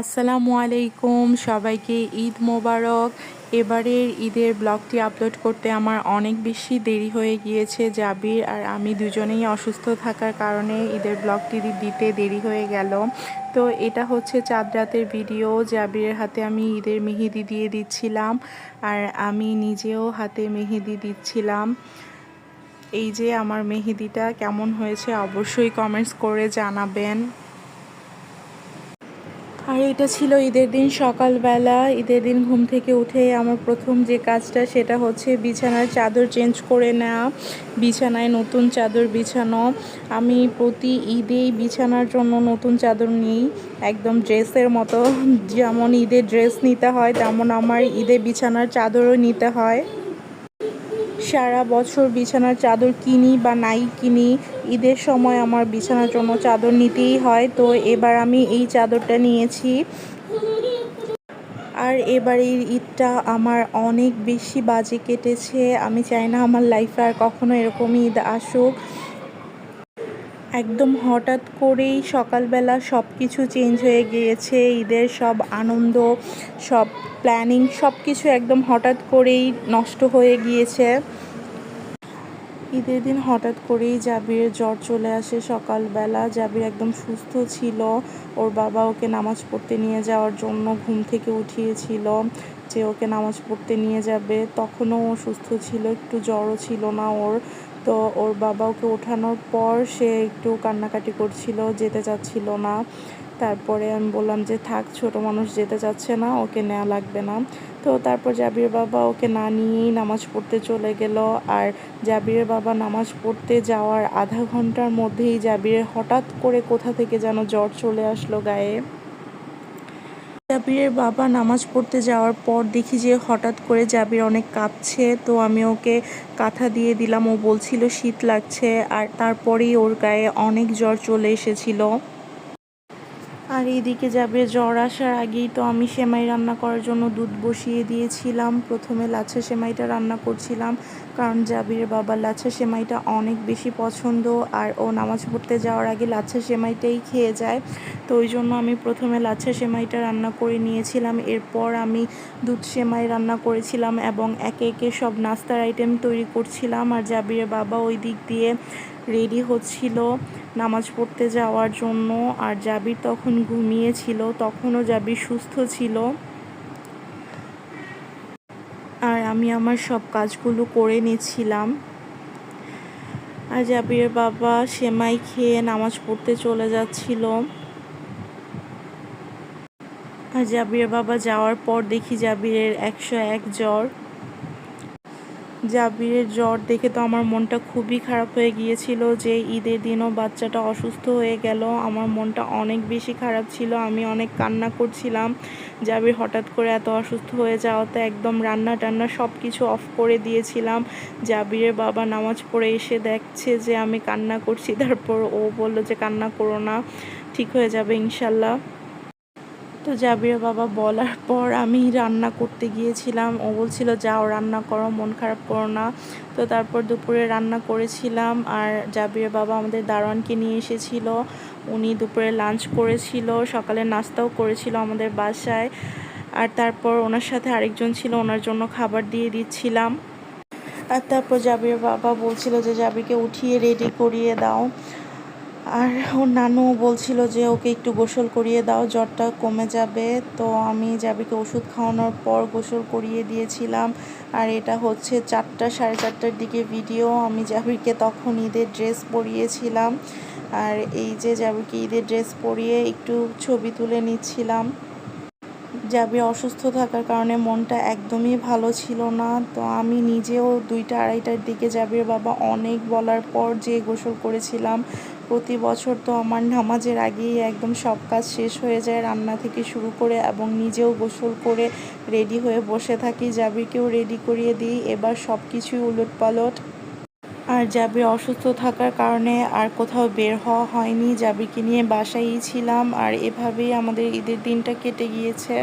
আসসালামু আলাইকুম, সবাইকে ঈদ মোবারক। এবারের ঈদের ব্লগটি আপলোড করতে আমার অনেক বেশি দেরি হয়ে গিয়েছে জাবির, আর আমি দুজনেই অসুস্থ থাকার কারণে ঈদের ব্লগটি দিতে দেরি হয়ে গেল। তো এটা হচ্ছে চাঁদ রাতের ভিডিও, জাবিরের হাতে আমি ঈদের মেহেদি দিয়ে দিচ্ছিলাম, আর আমি নিজেও হাতে মেহেদি দিচ্ছিলাম। এই যে আমার মেহেদিটা কেমন হয়েছে অবশ্যই কমেন্টস করে জানাবেন। এটা ছিল ঈদের দিন সকালবেলা। ঈদের দিন ঘুম থেকে উঠে আমার প্রথম যে কাজটা, সেটা হচ্ছে বিছানার চাদর চেঞ্জ করে নেওয়া, বিছানায় নতুন চাদর বিছানো। আমি প্রতি ঈদেই বিছানার জন্য নতুন চাদর নিই, একদম ড্রেসের মতো। যেমন ঈদের ড্রেস নিতে হয়, তেমন আমার ঈদে বিছানার চাদরও নিতে হয়। সারা বছর বিছানার চাদর কিনি বা নাই কিনি, ঈদের সময় আমার বিছানার জন্য চাদর নিতেই হয়। তো এবার আমি এই চাদরটা নিয়েছি। আর এবার এই ঈদটা আমার অনেক বেশি বাজে কেটেছে। আমি চাই না আমার লাইফে আর কখনো এরকমই ঈদ আসুক। একদম হঠাৎ করেই সকালবেলা সব কিছু চেঞ্জ হয়ে গিয়েছে, ঈদের সব আনন্দ, সব প্ল্যানিং সব কিছু একদম হঠাৎ করেই নষ্ট হয়ে গিয়েছে। ঈদের দিন হঠাৎ করেই জাবির জ্বর চলে আসে সকালবেলা। জাবির একদম সুস্থ ছিল। ওর বাবা ওকে নামাজ পড়তে নিয়ে যাওয়ার জন্য ঘুম থেকে উঠিয়েছিল যে ওকে নামাজ পড়তে নিয়ে যাবে। তখনও ও সুস্থ ছিল, একটু জ্বরও ছিল না ওর। তো ওর বাবা ওকে ওঠানোর পর সে একটু কান্নাকাটি করছিল, যেতে চাচ্ছিল না। তারপরে আমি বললাম যে, থাক, ছোট মানুষ যেতে চাচ্ছে না, ওকে নেওয়া লাগবে না। তো তারপর জাবির বাবা ওকে না নিয়েই নামাজ পড়তে চলে গেল। আর জাবিরের বাবা নামাজ পড়তে যাওয়ার আধা ঘণ্টার মধ্যেই জাবিরের হঠাৎ করে কোথা থেকে যেন জ্বর চলে আসলো গায়ে। জাবিরের বাবা নামাজ পড়তে যাওয়ার পর দেখি যে হঠাৎ করে জাবির অনেক কাঁপছে, তো আমি ওকে কাঁথা দিয়ে দিলাম। ও বলছিল, শীত লাগছে। আর তারপরেই ওর গায়ে অনেক জ্বর চলে এসেছিল। এদিকে যাবে, জ্বর আসার আগেই তো আমি সেমাই রান্না করার জন্য দুধ বসিয়ে দিয়েছিলাম। প্রথমে লাচ্ছা সেমাইটা রান্না করছিলাম, কারণ জাবিরের বাবা লাচ্ছা সেমাইটা অনেক বেশি পছন্দ আর ও নামাজ পড়তে যাওয়ার আগে লাচ্ছা সেমাইটাই খেয়ে যায়। তো ওই জন্য আমি প্রথমে লাচ্ছা সেমাইটা রান্না করে নিয়েছিলাম, এরপর আমি দুধ সেমাই রান্না করেছিলাম এবং একে একে সব নাস্তার আইটেম তৈরি করছিলাম। আর জাবিরের বাবা ওই দিক দিয়ে রেডি হচ্ছিল নামাজ পড়তে যাওয়ার জন্য আর জাবির তখন ঘুমিয়েছিল, তখনও জাবির সুস্থ ছিল। আর আমি আমার সব কাজগুলো করে নিচ্ছিলাম। আর জাবিরের বাবা সেমাই খেয়ে নামাজ পড়তে চলে যাচ্ছিল। আর জাবিরের বাবা যাওয়ার পর দেখি জাবিরের একশো এক জ্বর। জাবিরের জ্বর দেখে তো আমার মনটা খুবই খারাপ হয়ে গিয়েছিল যে ঈদের দিনও বাচ্চাটা অসুস্থ হয়ে গেল। আমার মনটা অনেক বেশি খারাপ ছিল, আমি অনেক কান্না করছিলাম। জাবির হঠাৎ করে এত অসুস্থ হয়ে যাওয়াতে একদম রান্না টান্না সব কিছু অফ করে দিয়েছিলাম। জাবিরের বাবা নামাজ পড়ে এসে দেখছে যে আমি কান্না করছি, তারপর ও বলল যে কান্না করো না, ঠিক হয়ে যাবে ইনশাল্লাহ। তো জাবির বাবা, বলার পর আমি রান্না করতে গিয়েছিলাম। ও বলছিল, যাও, রান্না করো, মন খারাপ করো না। তো তারপর দুপুরে রান্না করেছিলাম আর জাবির বাবা আমাদের দারোয়ানকে নিয়ে এসেছিল। উনি দুপুরে লাঞ্চ করেছিল, সকালে নাস্তাও করেছিল আমাদের বাসায়। আর তারপর ওনার সাথে আরেকজন ছিল, ওনার জন্য খাবার দিয়ে দিচ্ছিলাম। আর তারপর জাবির বাবা বলছিল যে জাবিকে উঠিয়ে রেডি করিয়ে দাও। আর ওর নানু বলছিল যে ওকে একটু গোসল করিয়ে দাও, জ্বরটা কমে যাবে। তো আমি জাবিকে ওষুধ খাওয়ানোর পর গোসল করিয়ে দিয়েছিলাম। আর এটা হচ্ছে চারটা, সাড়ে চারটার দিকে ভিডিও আমি জাবিরকে তখন ঈদের ড্রেস পরিয়েছিলাম। আর এই যে জাবিরকে ঈদের ড্রেস পরিয়ে একটু ছবি তুলে নিচ্ছিলাম। জাবির অসুস্থ থাকার কারণে মনটা একদমই ভালো ছিল না। তো আমি নিজেও দুইটা, আড়াইটার দিকে জাবির বাবা অনেক বলার পর যে গোসল করেছিলাম প্রতি বছর তো আমার নামাজের আগেই একদম সব কাজ শেষ হয়ে যায়, রান্না থেকে শুরু করে এবং নিজেও গোসল করে রেডি হয়ে বসে থাকি। জাবিরকেও রেডি করিয়ে দিই। এবার সব কিছুই উলট পালট আর জাবির অসুস্থ থাকার কারণে আর কোথাও বের হওয়া হয়নি। জাবিরকে নিয়ে বাসায়ই ছিলাম। আর এভাবেই আমাদের ঈদের দিনটা কেটে গিয়েছে।